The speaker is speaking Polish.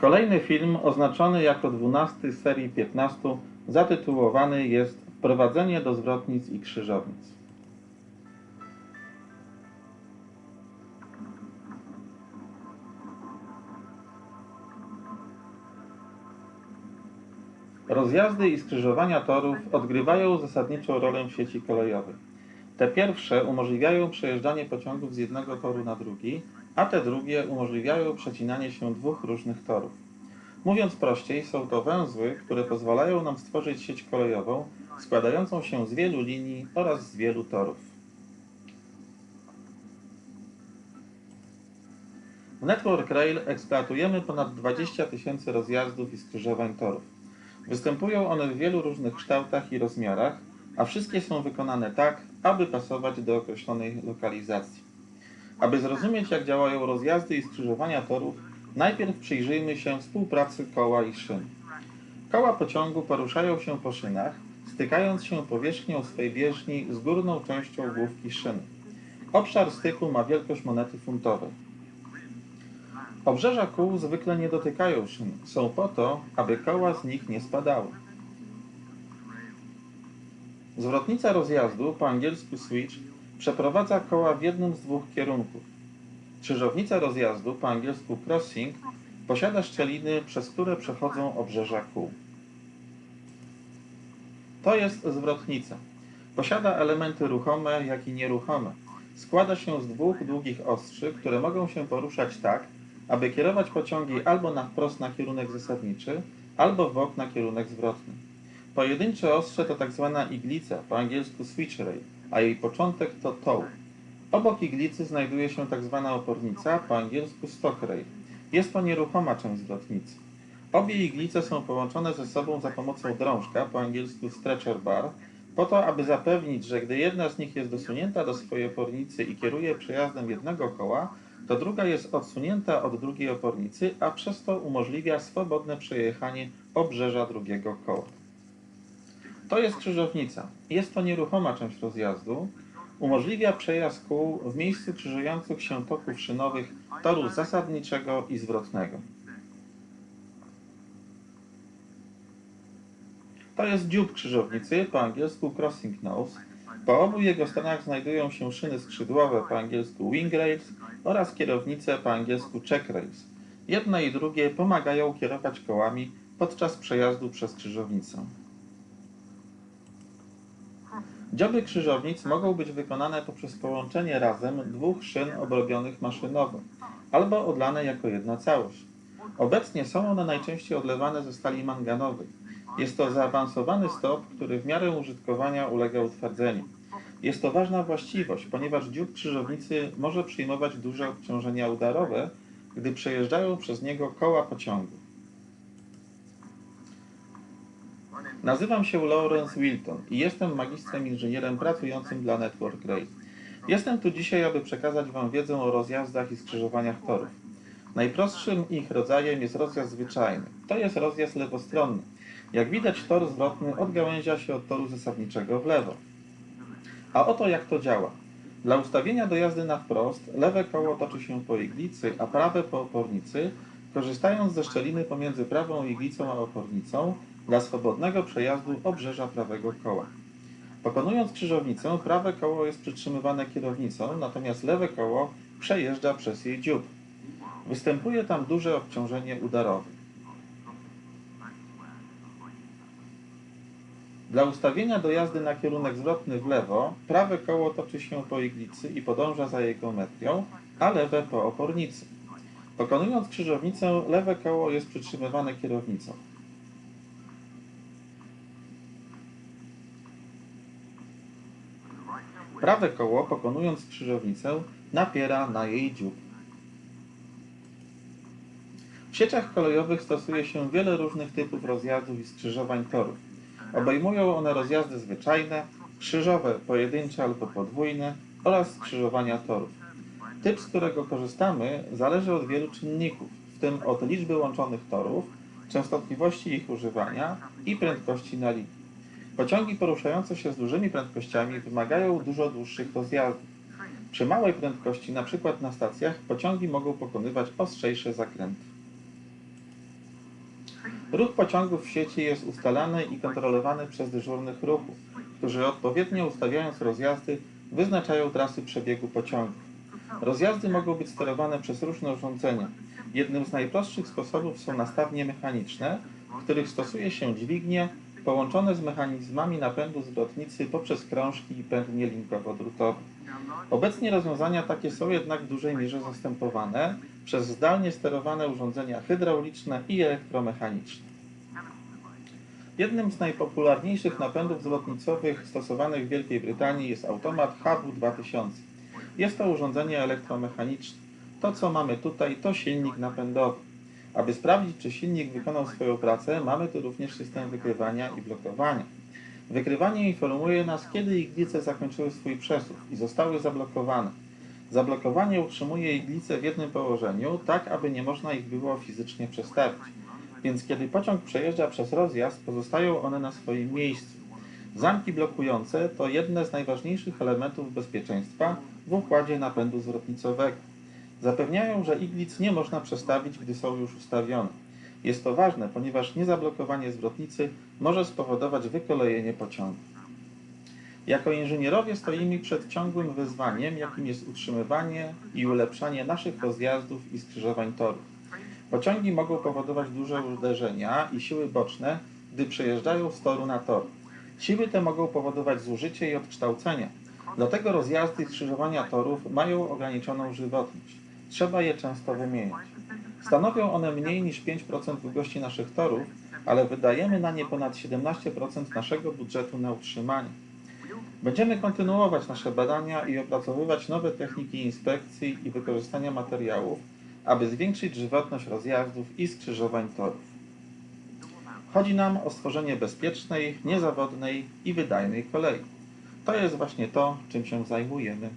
Kolejny film, oznaczony jako 12 z serii 15, zatytułowany jest Wprowadzenie do zwrotnic i krzyżownic. Rozjazdy i skrzyżowania torów odgrywają zasadniczą rolę w sieci kolejowej. Te pierwsze umożliwiają przejeżdżanie pociągów z jednego toru na drugi, a te drugie umożliwiają przecinanie się dwóch różnych torów. Mówiąc prościej, są to węzły, które pozwalają nam stworzyć sieć kolejową składającą się z wielu linii oraz z wielu torów. W Network Rail eksploatujemy ponad 20 tysięcy rozjazdów i skrzyżowań torów. Występują one w wielu różnych kształtach i rozmiarach, a wszystkie są wykonane tak, aby pasować do określonej lokalizacji. Aby zrozumieć, jak działają rozjazdy i skrzyżowania torów, najpierw przyjrzyjmy się współpracy koła i szyn. Koła pociągu poruszają się po szynach, stykając się powierzchnią swej bieżni z górną częścią główki szyny. Obszar styku ma wielkość monety funtowej. Obrzeża kół zwykle nie dotykają szyn. Są po to, aby koła z nich nie spadały. Zwrotnica rozjazdu, po angielsku switch, przeprowadza koła w jednym z dwóch kierunków. Krzyżownica rozjazdu, po angielsku crossing, posiada szczeliny, przez które przechodzą obrzeża kół. To jest zwrotnica. Posiada elementy ruchome, jak i nieruchome. Składa się z dwóch długich ostrzy, które mogą się poruszać tak, aby kierować pociągi albo na wprost na kierunek zasadniczy, albo w bok na kierunek zwrotny. Pojedyncze ostrze to tak zwana iglica, po angielsku switch rail, a jej początek to tow. Obok iglicy znajduje się tak zwana opornica, po angielsku stock rail. Jest to nieruchoma część zwrotnicy. Obie iglice są połączone ze sobą za pomocą drążka, po angielsku stretcher bar, po to, aby zapewnić, że gdy jedna z nich jest dosunięta do swojej opornicy i kieruje przejazdem jednego koła, to druga jest odsunięta od drugiej opornicy, a przez to umożliwia swobodne przejechanie obrzeża drugiego koła. To jest krzyżownica. Jest to nieruchoma część rozjazdu. Umożliwia przejazd kół w miejscu krzyżujących się toków szynowych toru zasadniczego i zwrotnego. To jest dziób krzyżownicy, po angielsku crossing nose. Po obu jego stronach znajdują się szyny skrzydłowe, po angielsku wing rails oraz kierownice, po angielsku check rails. Jedne i drugie pomagają kierować kołami podczas przejazdu przez krzyżownicę. Dzioby krzyżownic mogą być wykonane poprzez połączenie razem dwóch szyn obrobionych maszynowo, albo odlane jako jedna całość. Obecnie są one najczęściej odlewane ze stali manganowej. Jest to zaawansowany stop, który w miarę użytkowania ulega utwardzeniu. Jest to ważna właściwość, ponieważ dziób krzyżownicy może przyjmować duże obciążenia udarowe, gdy przejeżdżają przez niego koła pociągu. Nazywam się Lawrence Wilton i jestem magistrem inżynierem pracującym dla Network Rail. Jestem tu dzisiaj, aby przekazać Wam wiedzę o rozjazdach i skrzyżowaniach torów. Najprostszym ich rodzajem jest rozjazd zwyczajny. To jest rozjazd lewostronny. Jak widać, tor zwrotny odgałęzia się od toru zasadniczego w lewo. A oto jak to działa. Dla ustawienia do jazdy na wprost, lewe koło toczy się po iglicy, a prawe po opornicy, korzystając ze szczeliny pomiędzy prawą iglicą a opornicą dla swobodnego przejazdu obrzeża prawego koła. Pokonując krzyżownicę, prawe koło jest przytrzymywane kierownicą, natomiast lewe koło przejeżdża przez jej dziób. Występuje tam duże obciążenie udarowe. Dla ustawienia do jazdy na kierunek zwrotny w lewo, prawe koło toczy się po iglicy i podąża za jej geometrią, a lewe po opornicy. Pokonując krzyżownicę, lewe koło jest przytrzymywane kierownicą. Prawe koło, pokonując krzyżownicę, napiera na jej dziób. W sieciach kolejowych stosuje się wiele różnych typów rozjazdów i skrzyżowań torów. Obejmują one rozjazdy zwyczajne, krzyżowe, pojedyncze albo podwójne oraz skrzyżowania torów. Typ, z którego korzystamy, zależy od wielu czynników, w tym od liczby łączonych torów, częstotliwości ich używania i prędkości na linii. Pociągi poruszające się z dużymi prędkościami wymagają dużo dłuższych rozjazdów. Przy małej prędkości, np. na stacjach, pociągi mogą pokonywać ostrzejsze zakręty. Ruch pociągów w sieci jest ustalany i kontrolowany przez dyżurnych ruchu, którzy odpowiednio ustawiając rozjazdy wyznaczają trasy przebiegu pociągów. Rozjazdy mogą być sterowane przez różne urządzenia. Jednym z najprostszych sposobów są nastawnie mechaniczne, w których stosuje się dźwignie połączone z mechanizmami napędu zwrotnicy poprzez krążki i pętnie linkowo-drutowe. Obecnie rozwiązania takie są jednak w dużej mierze zastępowane przez zdalnie sterowane urządzenia hydrauliczne i elektromechaniczne. Jednym z najpopularniejszych napędów zwrotnicowych stosowanych w Wielkiej Brytanii jest automat HW2000. Jest to urządzenie elektromechaniczne. To, co mamy tutaj, to silnik napędowy. Aby sprawdzić, czy silnik wykonał swoją pracę, mamy tu również system wykrywania i blokowania. Wykrywanie informuje nas, kiedy iglice zakończyły swój przesuw i zostały zablokowane. Zablokowanie utrzymuje iglice w jednym położeniu, tak aby nie można ich było fizycznie przestawić. Więc kiedy pociąg przejeżdża przez rozjazd, pozostają one na swoim miejscu. Zamki blokujące to jedne z najważniejszych elementów bezpieczeństwa w układzie napędu zwrotnicowego. Zapewniają, że iglic nie można przestawić, gdy są już ustawione. Jest to ważne, ponieważ niezablokowanie zwrotnicy może spowodować wykolejenie pociągu. Jako inżynierowie stoimy przed ciągłym wyzwaniem, jakim jest utrzymywanie i ulepszanie naszych rozjazdów i skrzyżowań torów. Pociągi mogą powodować duże uderzenia i siły boczne, gdy przejeżdżają z toru na tor. Siły te mogą powodować zużycie i odkształcenia. Dlatego rozjazdy i skrzyżowania torów mają ograniczoną żywotność. Trzeba je często wymieniać. Stanowią one mniej niż 5% długości naszych torów, ale wydajemy na nie ponad 17% naszego budżetu na utrzymanie. Będziemy kontynuować nasze badania i opracowywać nowe techniki inspekcji i wykorzystania materiałów, aby zwiększyć żywotność rozjazdów i skrzyżowań torów. Chodzi nam o stworzenie bezpiecznej, niezawodnej i wydajnej kolei. To jest właśnie to, czym się zajmujemy.